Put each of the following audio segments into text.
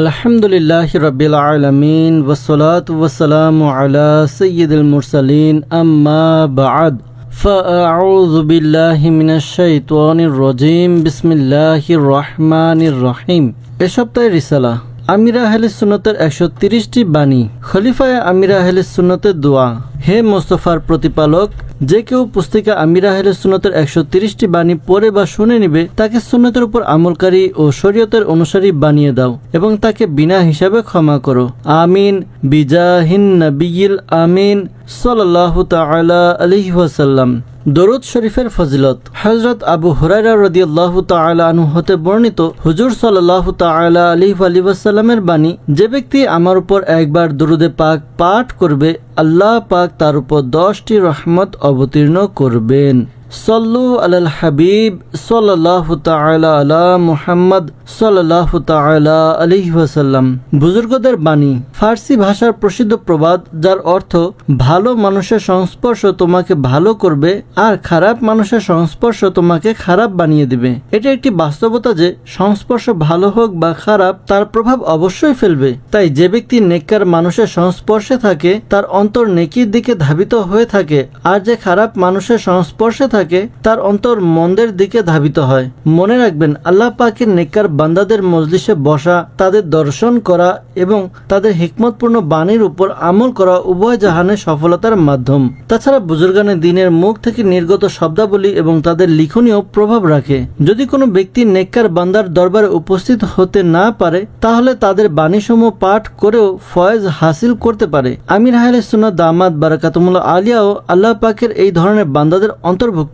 আলহামদুলিল্লাহ রবিল আলমিন ওসলাত ওসালাম আলা সৈয়দুল মুরসালিন আম্মা বাদ فأعوذ بالله من الشيطان الرجيم بسم الله الرحمن الرحيم এ সপ্তাহের রিসালা আমিরা আহলে সুন্নতের একশো তিরিশটি বাণী। খলিফায় আমিরা আহলে সুন্নতের দোয়া। হে মোস্তফার প্রতিপালক, যে কেউ পুস্তিকা আমিরা আহলে সুন্নতের একশো তিরিশটি বাণী পড়ে বা শুনে নিবে, তাকে সুন্নতের উপর আমলকারী ও শরীয়তের অনুসারী বানিয়ে দাও এবং তাকে বিনা হিসাবে ক্ষমা করো। আমিন। বিজাহিন নবিয়িল আমিন। সাল্লাহ তালা আলহি ওয়াসাল্লাম। দরুদ শরীফের ফজিলত। হজরত আবু হরাইরা রদিয়াল্লাহু আনহু হতে বর্ণিত হুজুর সাল্লাহ তালা আলী আলিবাসাল্লামের বাণী, যে ব্যক্তি আমার উপর একবার দরুদে পাক পাঠ করবে, আল্লাহ পাক তার উপর দশটি রহমত অবতীর্ণ করবেন। সল্লু আলাল হাবিব সাল্লাহ তাআলা আলা মুহাম্মদ সাল্লাহ তাআলা আলাইহি ওয়াসাল্লাম। বুজুর্গদের বাণী, ফার্সি ভাষার প্রসিদ্ধ প্রবাদ, যার অর্থ, ভালো মানুষের সংস্পর্শ তোমাকে ভালো করবে, আর খারাপ মানুষের সংস্পর্শ তোমাকে খারাপ বানিয়ে দিবে। এটা একটি বাস্তবতা যে, সংস্পর্শ ভালো হোক বা খারাপ, তার প্রভাব অবশ্যই ফেলবে। তাই যে ব্যক্তি নেককার মানুষের সংস্পর্শে থাকে, তার অন্তর নেকির দিকে ধাবিত হয়ে থাকে, আর যে খারাপ মানুষের সংস্পর্শে থাকে তার অন্তর মন্দের দিকে ধাবিত হয়। মনে রাখবেন, আল্লাহ পাকের নেককার বান্দাদের মজলিসে বসা, তাদের দর্শন করা এবং তাদের হিকমতপূর্ণ বাণীর উপর আমল করা উভয় জাহানের সফলতার মাধ্যম। তাছাড়া বুজুর্গানের দিনের মুখ থেকে নির্গত শব্দাবলী এবং তাদের লিখনীয় প্রভাব রাখে। যদি কোনো ব্যক্তি নেককার বান্দার দরবারে উপস্থিত হতে না পারে, তাহলে তাদের বাণীসমূহ পাঠ করেও ফয়েজ হাসিল করতে পারে। আমির হায়ালে সুনা দামাদ বারাকাতুমুল্লাহ আলিয়াও আল্লাহ পাকের এই ধরনের বান্দাদের অন্তর্ভুক্ত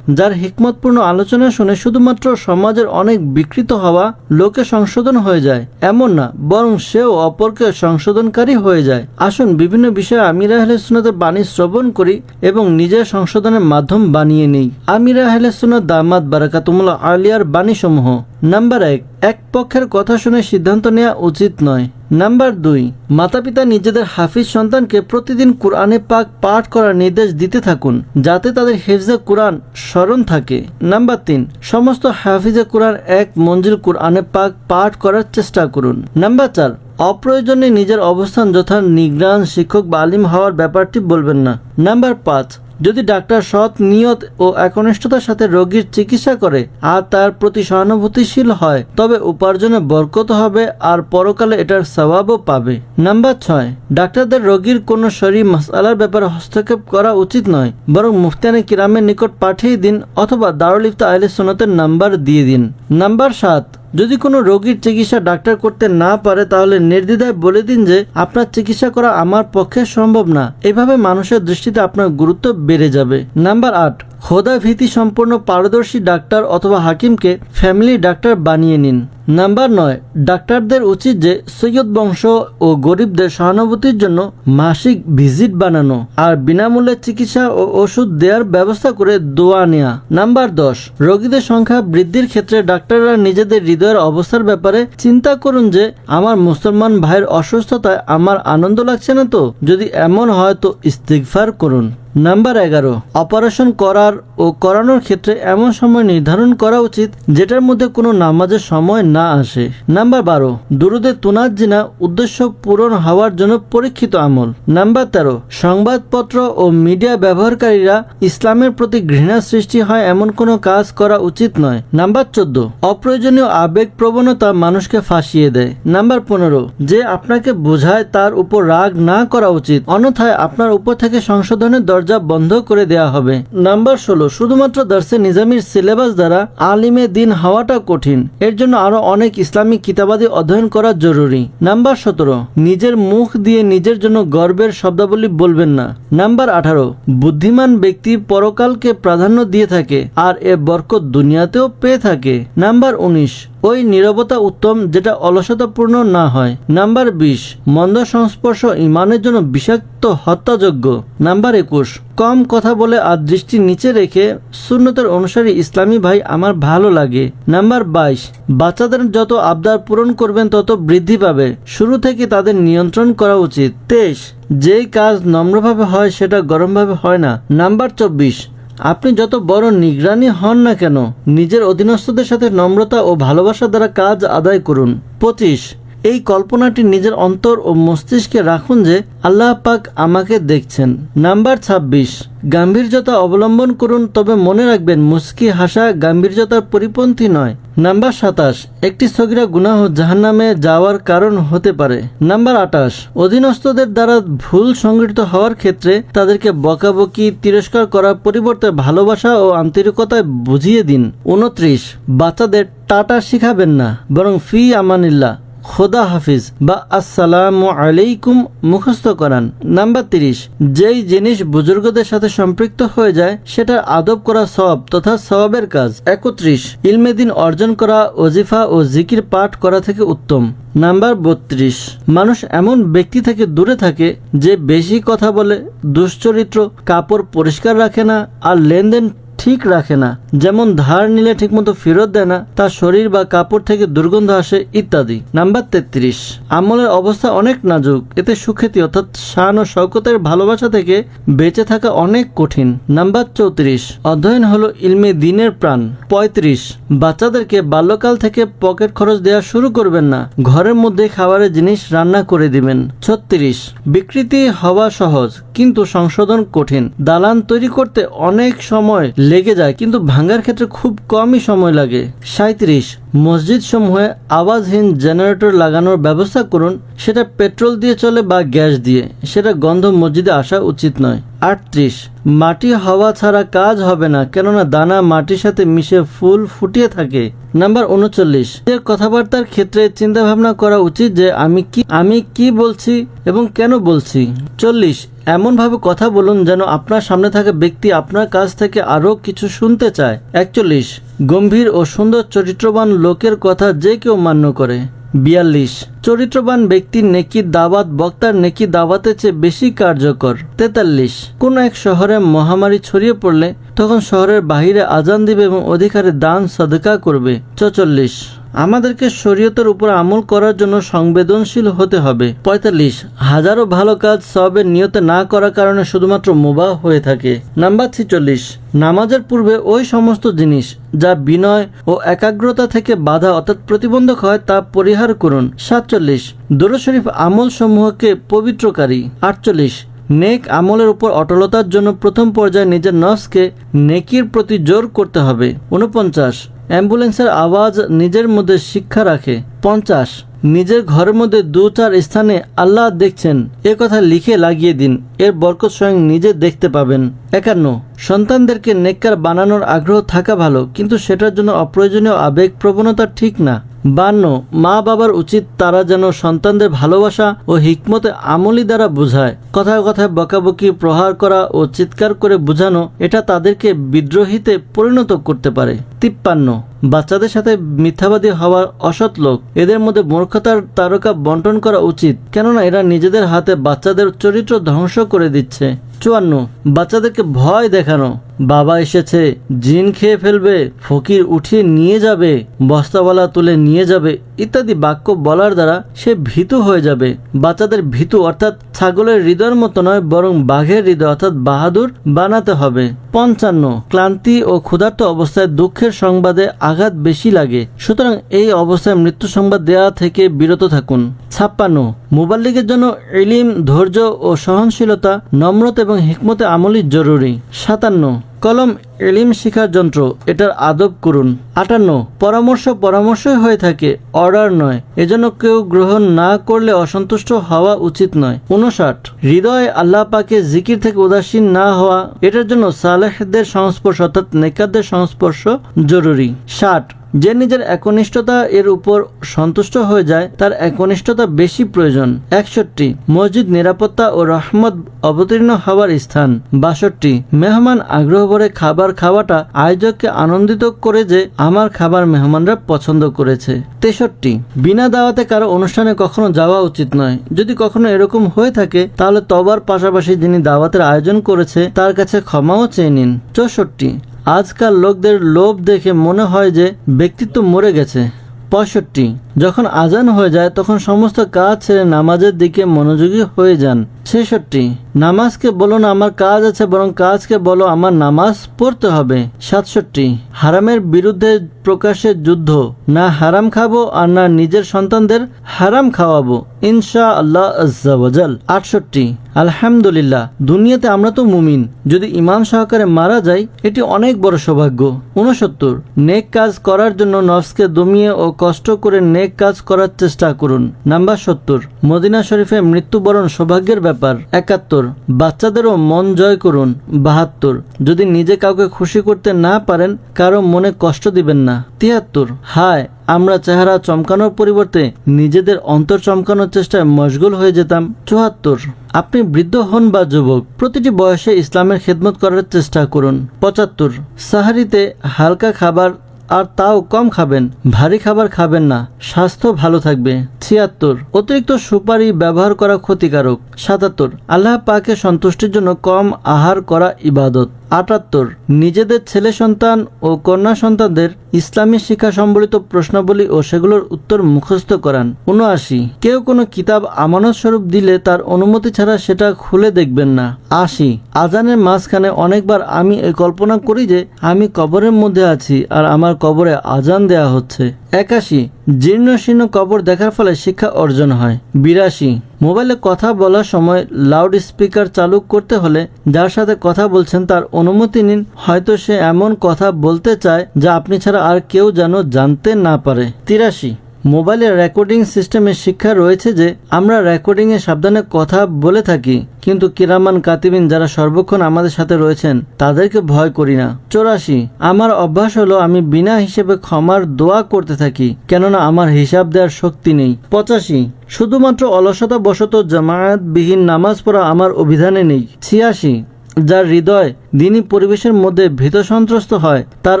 যার হিকমতপূর্ণ আলোচনা শুনে শুধুমাত্র সমাজের অনেক বিকৃত হওয়া লোকে সংশোধন হয়ে যায়, এমন না, বরং সেও অপরকে সংশোধনকারী হয়ে যায়। আসুন বিভিন্ন বিষয়ে আমিরা আহলে বাণী শ্রবণ করি এবং নিজের সংশোধনের মাধ্যম বানিয়ে নিই। আমিরা আহলে সুন্নত দামাদ বারাকাতুমুল্লাহ আলিয়ার বাণীসমূহ। নাম্বার এক এক পক্ষের কথা শুনে সিদ্ধান্ত নেওয়া উচিত নয়। নাম্বার দুই মাতা পিতা নিজেদের হাফিজ সন্তানকে প্রতিদিন কোরআনে পাক পাঠ করার নির্দেশ দিতে থাকুন, যাতে তাদের হেফজে কোরআন স্মরণ থাকে। নাম্বার তিন, সমস্ত হাফিজে কোরআন এক মঞ্জিল কোরআনে পাক পাঠ করার চেষ্টা করুন। নাম্বার চার, অপ্রয়োজনে নিজের অবস্থান যথা নিগ্রান শিক্ষক বা আলিম হওয়ার ব্যাপারটি বলবেন না। নাম্বার পাঁচ যদি ডাক্তার সৎ, নিয়ত ও একনিষ্ঠতার সাথে রোগীর চিকিৎসা করে আর তার প্রতি সহানুভূতিশীল হয়, তবে উপার্জনে বরকত হবে আর পরকালে এটার স্বভাবও পাবে। নাম্বার ছয়, ডাক্তারদের রোগীর কোনো শরীর মাসালার ব্যাপারে হস্তক্ষেপ করা উচিত নয়, বরং মুফতিয়ানে কিরামের নিকট পাঠিয়ে দিন অথবা দারুল ইফতা আহলে সোনাতের নাম্বার দিয়ে দিন। নাম্বার সাত যদি কোনো রোগীর চিকিৎসা ডাক্তার করতে না পারে, তাহলে নির্দ্বিধায় বলে দিন যে আপনার চিকিৎসা করা আমার পক্ষে সম্ভব না। এভাবে মানুষের দৃষ্টিতে আপনার গুরুত্ব বেড়ে যাবে। নাম্বার আট খোদা ভীতি সম্পন্ন পারদর্শী ডাক্তার অথবা হাকিমকে ফ্যামিলি ডাক্তার বানিয়ে নিন। নাম্বার নয়, ডাক্তারদের উচিত যে সৈয়দ বংশ ও গরিবদের সহানুভূতির জন্য মাসিক ভিজিট বানানো আর বিনামূল্যে চিকিৎসা ও ওষুধ দেওয়ার ব্যবস্থা করে দোয়া নেয়া। নাম্বার দশ, রোগীদের সংখ্যা বৃদ্ধির ক্ষেত্রে ডাক্তাররা নিজেদের হৃদয়ের অবস্থার ব্যাপারে চিন্তা করুন যে, আমার মুসলমান ভাইয়ের অসুস্থতায় আমার আনন্দ লাগছে না তো? যদি এমন হয় তো ইস্তিগফার করুন। নাম্বার এগারো, অপারেশন করার ও করানোর ক্ষেত্রে এমন সময় নির্ধারণ করা উচিত যেটার মধ্যে কোনো নামাজের সময় না আসে। নাম্বার বারো, দুরুদে তুনাজ জিনা উদ্দেশ্য পূরণ হওয়ার জন্য পরীক্ষিত আমল। নাম্বার তেরো, সংবাদপত্র ও মিডিয়া ব্যবহারকারীরা ইসলামের প্রতি ঘৃণা সৃষ্টি হয় এমন কোনো কাজ করা উচিত নয়। নাম্বার চোদ্দ, অপ্রয়োজনীয় আবেগ প্রবণতা মানুষকে ফাঁসিয়ে দেয়। নাম্বার পনেরো, যে আপনাকে বোঝায় তার উপর রাগ না করা উচিত। অন্যথায় আপনার উপর থেকে সংশোধনের দরজা বন্ধ করে দেওয়া হবে। নাম্বার ষোলো, শুধুমাত্র দার্সে নিজামির সিলেবাস দ্বারা আলিমে দিন হওয়াটা কঠিন। এর জন্য আরও অনেক ইসলামিক কিতাবাদি অধ্যয়ন করা জরুরি। নাম্বার সতেরো, নিজের মুখ দিয়ে নিজের জন্য গর্বের শব্দাবলী বলবেন না। নাম্বার আঠারো, বুদ্ধিমান ব্যক্তি পরকালকে প্রাধান্য দিয়ে থাকে আর এ বরকত দুনিয়াতেও পেয়ে থাকে। নাম্বার উনিশ ওই নীরবতা উত্তম যেটা অলসতাপূর্ণ না হয়। নাম্বার বিশ, মন্দ সংস্পর্শ ইমানের জন্য বিষাক্ত হত্যাযোগ্য। নাম্বার একুশ, কম কথা বলে আর দৃষ্টি নিচে রেখে শূন্যতার অনুসারী ইসলামী ভাই আমার ভালো লাগে। নাম্বার বাইশ, বাচ্চাদের যত আবদার পূরণ করবেন তত বৃদ্ধি পাবে। শুরু থেকে তাদের নিয়ন্ত্রণ করা উচিত। তেইশ, যেই কাজ নম্রভাবে হয় সেটা গরমভাবে হয় না। নাম্বার চব্বিশ আপনি যত বড় নিগরানি হন না কেন, নিজের অধীনস্থদের সাথে নম্রতা ও ভালোবাসা দ্বারা কাজ আদায় করুন। পঁচিশ এই কল্পনাটি নিজের অন্তর ও মস্তিষ্কে রাখুন যে আল্লাহ পাক আমাকে দেখছেন। নাম্বার ছাব্বিশ, গাম্ভীর্যতা অবলম্বন করুন, তবে মনে রাখবেন মুস্কি হাসা গাম্ভীর্যতার পরিপন্থী নয়। নাম্বার সাতাশ, একটি সগিরা গুনাহ জাহান্নামে যাওয়ার কারণ হতে পারে। নাম্বার আটাশ অধীনস্থদের দ্বারা ভুল সংগঠিত হওয়ার ক্ষেত্রে তাদেরকে বকাবকি, তিরস্কার করার পরিবর্তে ভালোবাসা ও আন্তরিকতায় বুঝিয়ে দিন। উনত্রিশ, বাচ্চাদের টাটা শিখাবেন না, বরং ফি আমানিল্লাহ। খোদা হাফিজ বা আসসালামু আলাইকুম মুখস্থ করান। নাম্বার তিরিশ, যেই জিনিস বুজুর্গদের সাথে সম্পৃক্ত হয়ে যায় সেটার আদব করা সব তথা সবাবের কাজ। একত্রিশ ইলমেদিন অর্জন করা ওজিফা ও জিকির পাঠ করা থেকে উত্তম। নাম্বার বত্রিশ, মানুষ এমন ব্যক্তি থেকে দূরে থাকে যে বেশি কথা বলে, দুশ্চরিত্র, কাপড় পরিষ্কার রাখে না আর লেনদেন ঠিক রাখে না। যেমন ধার নিলে ঠিকমতো ফেরত দেয় না, তার শরীর বা কাপড় থেকে দুর্গন্ধ আসে ইত্যাদি। নাম্বার তেত্রিশ। আমলের অবস্থা অনেক নাজুক, এতে সুখ্যাতি অর্থাৎ শান ও শওকতের ভালোবাসা থেকে বেঁচে থাকা অনেক কঠিন। নাম্বার চৌত্রিশ। অধ্যয়ন হলো ইলমে দিনের প্রাণ। পঁয়ত্রিশ। বাচ্চাদেরকে বাল্যকাল থেকে পকেট খরচ দেওয়া শুরু করবেন না। ঘরের মধ্যে খাবারের জিনিস রান্না করে দিবেন। ছত্রিশ। বিকৃতি হওয়া সহজ, কিন্তু সংশোধন কঠিন। দালান তৈরি করতে অনেক সময় লেগে যায়, কিন্তু ভাঙ্গার ক্ষেত্রে খুব কমই সময় লাগে। সাঁত্রিশ মসজিদ সমূহে আওয়াজহীন জেনারেটর লাগানোর ব্যবস্থা করুন। সেটা পেট্রোল দিয়ে চলে বা গ্যাস দিয়ে। সেটা গন্ধ মসজিদে আসা উচিত নয়। আটত্রিশ। মাটি হাওয়া ছাড়া কাজ হবে না, কেননা দানা মাটির সাথে মিশে ফুল ফুটিয়ে থাকে। নাম্বার উনচল্লিশ। এর কথাবার্তার ক্ষেত্রে চিন্তা ভাবনা করা উচিত যে আমি কি আমি কি বলছি এবং কেন বলছি। চল্লিশ। এমনভাবে কথা বলুন যেন আপনার সামনে থাকা ব্যক্তি আপনার কাছ থেকে আরও কিছু শুনতে চায়। একচল্লিশ। গম্ভীর ও সুন্দর চরিত্রবান লোকের কথা যে কেউ মান্য করে। বিয়াল্লিশ। চরিত্রবান ব্যক্তির নেকি দাবাত বক্তার নেকি দাওয়াতের চেয়ে বেশি কার্যকর। তেতাল্লিশ। কোন এক শহরে মহামারী ছড়িয়ে পড়লে তখন শহরের বাহিরে আজান দিবে এবং অধিকারে দান, সদকা করবে। চচল্লিশ। আমাদেরকে শরীয়তের উপর আমল করার জন্য সংবেদনশীল হতে হবে। পঁয়তাল্লিশ, হাজারো ভালো কাজ সবের নিয়তে না করার কারণে শুধুমাত্র মুবাহ হয়ে থাকে। নাম্বার ছিচল্লিশ, নামাজের পূর্বে ওই সমস্ত জিনিস যা বিনয় ও একাগ্রতা থেকে বাধা অর্থাৎ প্রতিবন্ধক হয় তা পরিহার করুন। সাতচল্লিশ দুরু শরীফ আমল সমূহকে পবিত্রকারী। আটচল্লিশ, নেক আমলের উপর অটলতার জন্য প্রথম পর্যায়ে নিজের নফসকে নেকির প্রতি জোর করতে হবে। উনপঞ্চাশ অ্যাম্বুলেন্সের আওয়াজ নিজের মধ্যে শিক্ষা রাখে। পঞ্চাশ, নিজের ঘরের মধ্যে দু চার স্থানে আল্লাহ দেখছেন, এ কথা লিখে লাগিয়ে দিন, এর বরকত স্বয়ং নিজে দেখতে পাবেন। একান্ন, সন্তানদেরকে নেককার বানানোর আগ্রহ থাকা ভালো, কিন্তু সেটার জন্য অপ্রয়োজনীয় আবেগ প্রবণতা ঠিক না। বান্ন, মা বাবার উচিত তারা যেন সন্তানদের ভালোবাসা ও হিকমতে আমলি দ্বারা বোঝায়। কথায় কথায় বকাবকি, প্রহার করা ও চিৎকার করে বোঝানো, এটা তাদেরকে বিদ্রোহীতে পরিণত করতে পারে। তিপ্পান্ন বাচ্চাদের সাথে মিথ্যাবাদী হওয়ার অসৎ লোক। এদের মধ্যে মূর্খতার তারকা বন্টন করা উচিত, কেননা এরা নিজেদের হাতে বাচ্চাদের চরিত্র ধ্বংস করে দিচ্ছে। চুয়ান্ন, বাচ্চাদেরকে ভয় দেখানো। বাবা এসেছে, জিন খেয়ে ফেলবে, ফকির উঠিয়ে নিয়ে যাবে, বস্তাওয়ালা তুলে নিয়ে যাবে, ইত্যাদি বাক্য বলার দ্বারা সে ভীতু হয়ে যাবে। বাচ্চাদের ভীতু অর্থাৎ ছাগলের হৃদয়ের মতো নয়, বরং বাঘের হৃদয় অর্থাৎ বাহাদুর বানাতে হবে। পঞ্চান্ন, ক্লান্তি ও ক্ষুধার্ত অবস্থায় দুঃখের সংবাদে আঘাত বেশি লাগে। সুতরাং এই অবস্থায় মৃত্যু সংবাদ দেওয়া থেকে বিরত থাকুন। ছাপ্পান্ন মোবাল্লিগের জন্য এলিম, ধৈর্য ও সহনশীলতা, নম্রতা এবং হিকমতে আমলি জরুরি। সাতান্ন, কলম এলিম শিখার যন্ত্র, এটার আদব করুন। আটান্ন, পরামর্শ পরামর্শই হয়ে থাকে, অর্ডার নয়। এজন্য কেউ গ্রহণ না করলে অসন্তুষ্ট হওয়া উচিত নয়। উনষাট হৃদয় আল্লাহ পাকে জিকির থেকে উদাসীন না হওয়া, এটার জন্য সালেহদের সংস্পর্শ অর্থাৎ নেকাদের সংস্পর্শ জরুরি। ষাট যে নিজের একনিষ্ঠতা এর উপর সন্তুষ্ট হয়ে যায়, তার একনিষ্ঠতা বেশি প্রয়োজন। একষট্টি, মসজিদ নিরাপত্তা ও রহমত অবতীর্ণ হওয়ার স্থান। বাষট্টি, মেহমান আগ্রহ ভরে খাবার খাওয়াটা আয়োজককে আনন্দিত করে যে আমার খাবার মেহমানরা পছন্দ করেছে। তেষট্টি, বিনা দাওয়াতে কারও অনুষ্ঠানে কখনো যাওয়া উচিত নয়। যদি কখনো এরকম হয়ে থাকে, তাহলে তবার পাশাপাশি যিনি দাওয়াতের আয়োজন করেছে, তার কাছে ক্ষমাও চেয়ে নিন। চৌষট্টি আজকাল লোকদের লোভ দেখে মনে হয় যে ব্যক্তিত্ব মরে গেছে। পঁয়ষট্টি। যখন আজান হয়ে যায়, তখন সমস্ত কাজ ছেড়ে নামাজের দিকে মনোযোগী হয়ে যান। ছেষট্টি। নামাজকে বলো না, আমার কাজ আছে, বরং কাজকে বলো, আমার নামাজ পড়তে হবে। সাতষট্টি। হারামের বিরুদ্ধে প্রকাশের যুদ্ধ। না হারাম খাব, আর না নিজের সন্তানদের হারাম খাওয়াবো। ইনশা আল্লাহ আজ্জাওয়াজাল আটষট্টি, আলহামদুলিল্লাহ, দুনিয়াতে আমরা তো মুমিন। যদি ইমান সহকারে মারা যাই, এটি অনেক বড় সৌভাগ্য। উনসত্তর নেক কাজ করার জন্য নফসকে দমিয়ে ও কষ্ট করে নেক কাজ করার চেষ্টা করুন। নাম্বার সত্তর, মদিনা শরীফে মৃত্যুবরণ সৌভাগ্যের ব্যাপার। একাত্তর, বাচ্চাদেরও মন জয় করুন। বাহাত্তর, যদি নিজে কাউকে খুশি করতে না পারেন, কারও মনে কষ্ট দিবেন না। তিয়াত্তর, হায় আমরা চেহারা চমকানোর পরিবর্তে নিজেদের অন্তর চমকানোর চেষ্টায় মশগুল হয়ে যেতাম। চুয়াত্তর। আপনি বৃদ্ধ হন বা যুবক, প্রতিটি বয়সে ইসলামের খেদমত করার চেষ্টা করুন। পঁচাত্তর। সাহারিতে হালকা খাবার আর তাও কম খাবেন, ভারী খাবার খাবেন না, স্বাস্থ্য ভালো থাকবে। ছিয়াত্তর। অতিরিক্ত সুপারি ব্যবহার করা ক্ষতিকারক। সাতাত্তর। আল্লাহ পাকে সন্তুষ্টির জন্য কম আহার করা ইবাদত। আটাত্তর, নিজেদের ছেলে সন্তান ও কন্যা সন্তানদের ইসলামী শিক্ষা সম্বলিত প্রশ্নাবলী ও সেগুলোর উত্তর মুখস্থ করান। উনআশি, কেউ কোনো কিতাব আমানত স্বরূপ দিলে তার অনুমতি ছাড়া সেটা খুলে দেখবেন না। আশি, আজানের মাঝখানে অনেকবার আমি এই কল্পনা করি যে আমি কবরের মধ্যে আছি আর আমার কবরে আজান দেয়া হচ্ছে। একাশি জীর্ণ শীর্ণ কবর দেখার ফলে শিক্ষা অর্জন হয়। বিরাশি, মোবাইলে কথা বলার সময় লাউড স্পিকার চালু করতে হলে যার সাথে কথা বলছেন তার অনুমতি নিন। হয়তো সে এমন কথা বলতে চায় যা আপনি ছাড়া আর কেউ যেন জানতে না পারে। তিরাশি মোবাইলের রেকর্ডিং সিস্টেমের শিক্ষা রয়েছে যে, আমরা রেকর্ডিংয়ে সাবধানে কথা বলে থাকি, কিন্তু কিরামান, কাতিবিন যারা সর্বক্ষণ আমাদের সাথে রয়েছেন, তাদেরকে ভয় করি না। চৌরাশি, আমার অভ্যাস হলো আমি বিনা হিসেবে ক্ষমার দোয়া করতে থাকি, কেননা আমার হিসাব দেওয়ার শক্তি নেই। পঁচাশি, শুধুমাত্র অলসতা বশত জামায়াতবিহীন নামাজ পড়া আমার অভিধানে নেই। ছিয়াশি যার হৃদয় দিনী পরিবেশের মধ্যে ভীত সন্ত্রস্ত হয়, তার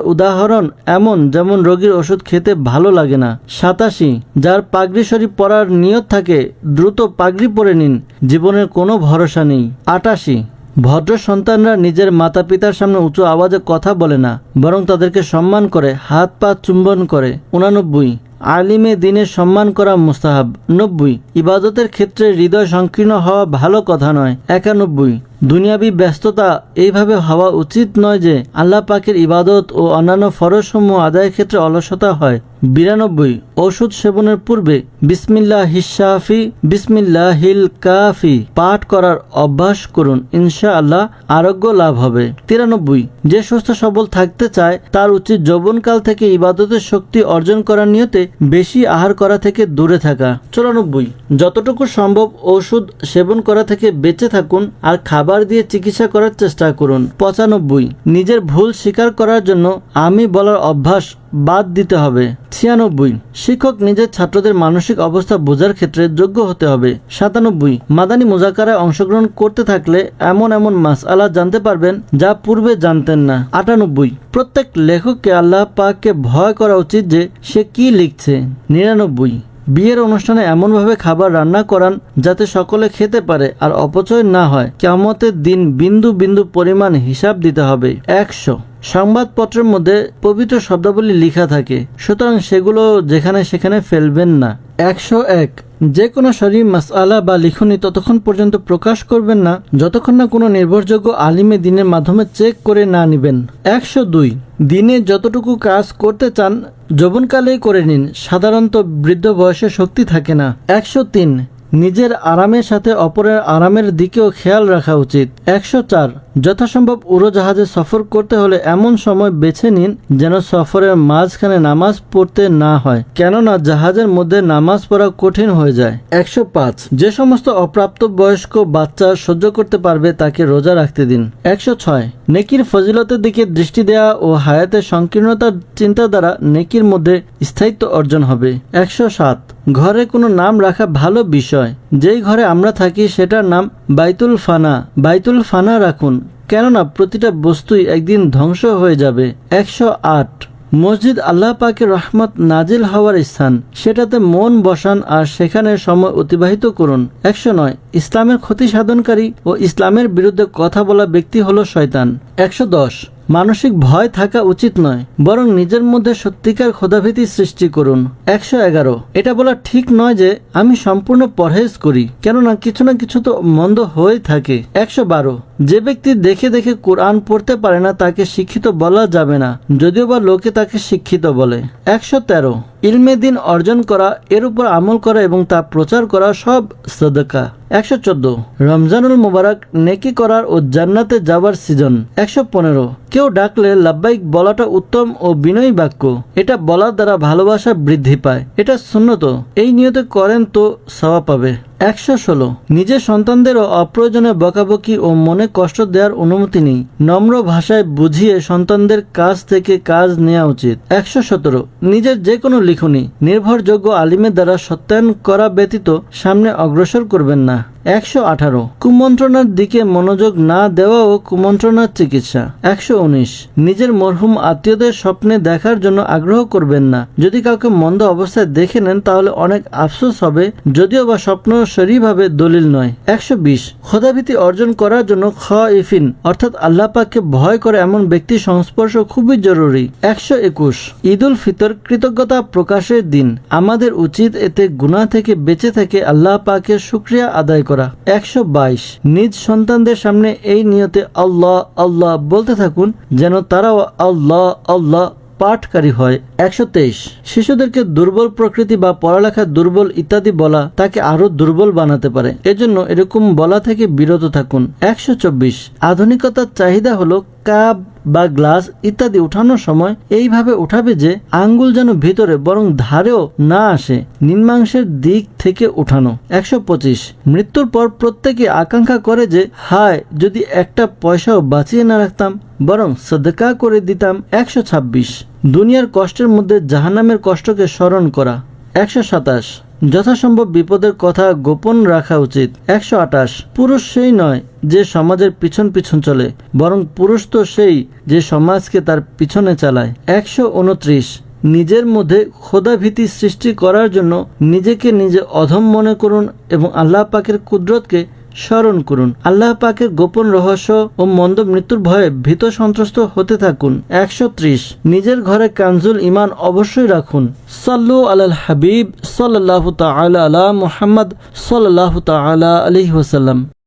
উদাহরণ এমন যেমন রোগীর ওষুধ খেতে ভালো লাগে না। সাতাশি, যার পাগড়ি শরীফ পরার নিয়ত থাকে, দ্রুত পাগড়ি পরে নিন, জীবনের কোনো ভরসা নেই। আটাশি, ভদ্র সন্তানরা নিজের মাতা পিতার সামনে উঁচু আওয়াজে কথা বলে না, বরং তাদেরকে সম্মান করে, হাত পা চুম্বন করে। উনানব্বই, আলিমে দিনের সম্মান করা মুস্তাহাব। নব্বই, ইবাদতের ক্ষেত্রে হৃদয় সংকীর্ণ হওয়া ভালো কথা নয়। একানব্বই দুনিয়াবি ব্যস্ততা এইভাবে হওয়া উচিত নয় যে আল্লাহ পাকের ইবাদত ও অন্যান্য ফরজসমূহ আদায়ের ক্ষেত্রে অলসতা হয়। বিরানব্বই ওষুধ সেবনের পূর্বে বিসমিল্লাহ হিসাফি বিসমিল্লাহ হিল কাফি পাঠ করার অভ্যাস করুন ইনশা আল্লাহ আরোগ্য লাভ হবে। তিরানব্বই, যে সুস্থ সবল থাকতে চায়, তার উচিত যৌবনকাল থেকে ইবাদতের শক্তি অর্জন করার নিয়তে বেশি আহার করা থেকে দূরে থাকা। চুরানব্বই, যতটুকু সম্ভব ওষুধ সেবন করা থেকে বেঁচে থাকুন আর খাবার দিয়ে চিকিৎসা করার চেষ্টা করুন। পঁচানব্বই। নিজের ভুল স্বীকার করার জন্য আমি বলার অভ্যাস বাদ দিতে হবে। ছিয়ানব্বই। শিক্ষক নিজের ছাত্রদের মানসিক অবস্থা বোঝার ক্ষেত্রে যোগ্য হতে হবে। সাতানব্বই। মাদানী মোজাকারায় অংশগ্রহণ করতে থাকলে এমন এমন মাস মাসআলা জানতে পারবেন যা পূর্বে জানতেন না। আটানব্বই। প্রত্যেক লেখককে আল্লাহ পাককে ভয় করা উচিত যে সে কি লিখছে। নিরানব্বই। বিয়ের অনুষ্ঠানে এমনভাবে খাবার রান্না করান যাতে সকলে খেতে পারে আর অপচয় না হয়। কেমতের দিন বিন্দু বিন্দু পরিমাণ হিসাব দিতে হবে। একশো। সংবাদপত্রের মধ্যে পবিত্র শব্দাবলী লেখা থাকে। সুতরাং সেগুলো যেখানে সেখানে ফেলবেন না। একশো এক। যে কোনো শরীর, মাসআলা বা লিখনি ততক্ষণ পর্যন্ত প্রকাশ করবেন না, যতক্ষণ না কোনো নির্ভরযোগ্য আলিমে দিনের মাধ্যমে চেক করে না নেবেন। একশো দুই। দিনে যতটুকু কাজ করতে চান, যৌবনকালেই করে নিন। সাধারণত বৃদ্ধ বয়সে শক্তি থাকে না। একশো তিন। নিজের আরামের সাথে অপরের আরামের দিকেও খেয়াল রাখা উচিত। একশো চার। যথাসম্ভব উড়োজাহাজে সফর করতে হলে এমন সময় বেছে নিন যেন সফরের মাঝখানে নামাজ পড়তে না হয়, কেননা জাহাজের মধ্যে নামাজ পড়া কঠিন হয়ে যায়। একশো পাঁচ। যে সমস্ত অপ্রাপ্ত বয়স্ক বাচ্চা সহ্য করতে পারবে তাকে রোজা রাখতে দিন। একশো ছয়। নেকির ফজিলতের দিকে দৃষ্টি দেওয়া ও হায়াতের সংকীর্ণতার চিন্তা দ্বারা নেকির মধ্যে স্থায়িত্ব অর্জন হবে। একশো সাত। ঘরে কোনো নাম রাখা ভালো বিষয়। যেই ঘরে আমরা থাকি সেটার নাম বাইতুল ফানা। বাইতুল ফানা রাখুন। কেননা প্রতিটা বস্তুই একদিন ধ্বংস হয়ে যাবে। একশো আট। মসজিদ আল্লাহ পাকের রহমত নাজিল হওয়ার স্থান। সেটাতে মন বসান আর সেখানে সময় অতিবাহিত করুন। একশো নয়। ইসলামের ক্ষতি সাধনকারী ও ইসলামের বিরুদ্ধে কথা বলা ব্যক্তি হলো শয়তান। একশো দশ। মানসিক ভয় থাকা উচিত নয়, বরং নিজের মধ্যে সত্যিকার ক্ষোধাভীতি সৃষ্টি করুন। একশো এগারো। এটা বলা ঠিক নয় যে আমি সম্পূর্ণ পরহেজ করি, কেননা কিছু না কিছু তো মন্দ হয়ে থাকে। একশো বারো। যে ব্যক্তি দেখে দেখে কোরআন পড়তে পারে না, তাকে শিক্ষিত বলা যাবে না, যদিও বা লোকে তাকে শিক্ষিত বলে। একশো তেরো। ইলমে দিন অর্জন করা, এর উপর আমল করা এবং তা প্রচার করা সব সদকা। একশো চোদ্দ। রমজানুল মুবারক নেকি করার ও জান্নাতে যাবার সিজন একশো পনেরো। কেউ ডাকলে লাব্বাইক বলাটা উত্তম ও বিনয়ী বাক্য। এটা বলার দ্বারা ভালোবাসা বৃদ্ধি পায়। এটা শূন্যত এই নিয়তে করেন তো সওয়া পাবে। একশো ষোলো। নিজের সন্তানদেরও অপ্রয়োজনে বকাবকি ও মনে কষ্ট দেওয়ার অনুমতি নেই। নম্র ভাষায় বুঝিয়ে সন্তানদের কাজ থেকে কাজ নেওয়া উচিত। একশো সতেরো। নিজের যে কোনো লিখনি নির্ভরযোগ্য আলিমের দ্বারা সত্যায়ন করা ব্যতীত সামনে অগ্রসর করবেন না। একশো আঠারো। কুমন্ত্রণার দিকে মনোযোগ না দেওয়াও কুমন্ত্রণার চিকিৎসা। একশো উনিশ। নিজের মরহুম আত্মীয়দের স্বপ্নে দেখার জন্য আগ্রহ করবেন না। যদি কাউকে মন্দ অবস্থায় দেখে নেন, তাহলে অনেক আফসোস হবে, যদিও বা স্বপ্ন সরিভাবে দলিল নয়। একশো বিশ। খোদাভীতি অর্জন করার জন্য খ ইফিন অর্থাৎ আল্লাহ পাককে ভয় করে এমন ব্যক্তির সংস্পর্শ খুবই জরুরি। একশো একুশ। ঈদ উল ফিতর কৃতজ্ঞতা প্রকাশের দিন। আমাদের উচিত এতে গুনাহ থেকে বেঁচে থেকে আল্লাহ পাকের শুক্রিয়া আদায় করা। একশো বাইশ। নিজ সন্তানদের সামনে এই নিয়তে আল্লাহ আল্লাহ বলতে থাকুন, যেন তারাও আল্লাহ আল্লাহ পাঠকারী হয়। একশো তেইশ। শিশুদেরকে দুর্বল প্রকৃতি বা পড়ালেখা দুর্বল ইত্যাদি বলা তাকে আরও দুর্বল বানাতে পারে। এজন্য এরকম বলা থেকে বিরত থাকুন। একশো চব্বিশ। আধুনিকতার চাহিদা হলো কাপ বা গ্লাস ইত্যাদি উঠানোর সময় এইভাবে উঠাবে যে আঙ্গুল যেন ভিতরে বরং ধারেও না আসে, নিম্নাংশের দিক থেকে উঠানো। একশো পঁচিশ। মৃত্যুর পর প্রত্যেকে আকাঙ্ক্ষা করে যে, হায়, যদি একটা পয়সাও বাঁচিয়ে না রাখতাম, বরং সদকা করে দিতাম একশো ছাব্বিশ। দুনিয়ার কষ্টের মধ্যে জাহান্নামের কষ্টকে স্মরণ করা। একশো সাতাশ। যথাসম্ভব বিপদের কথা গোপন রাখা উচিত। একশো আটাশ পুরুষ সেই নয় যে সমাজের পিছন পিছন চলে, বরং পুরুষ তো সেই যে সমাজকে তার পিছনে চালায়। একশো উনত্রিশ। নিজের মধ্যে ক্ষোধাভীতি সৃষ্টি করার জন্য নিজেকে নিজে অধম মনে করুন এবং আল্লাহ পাকের কুদরতকে স্মরণ করুন। আল্লাহ পাকে গোপন রহস্য ও মন্দ মৃত্যুর ভয়ে ভীত সন্ত্রস্ত হতে থাকুন। একশো ত্রিশ। নিজের ঘরে কানজুল ইমান অবশ্যই রাখুন। সাল্লু আলাল হাবিব সাল্লাহ তালা আলা মুহাম্মদ সাল্লাহ তালা আলি ওসাল্লাম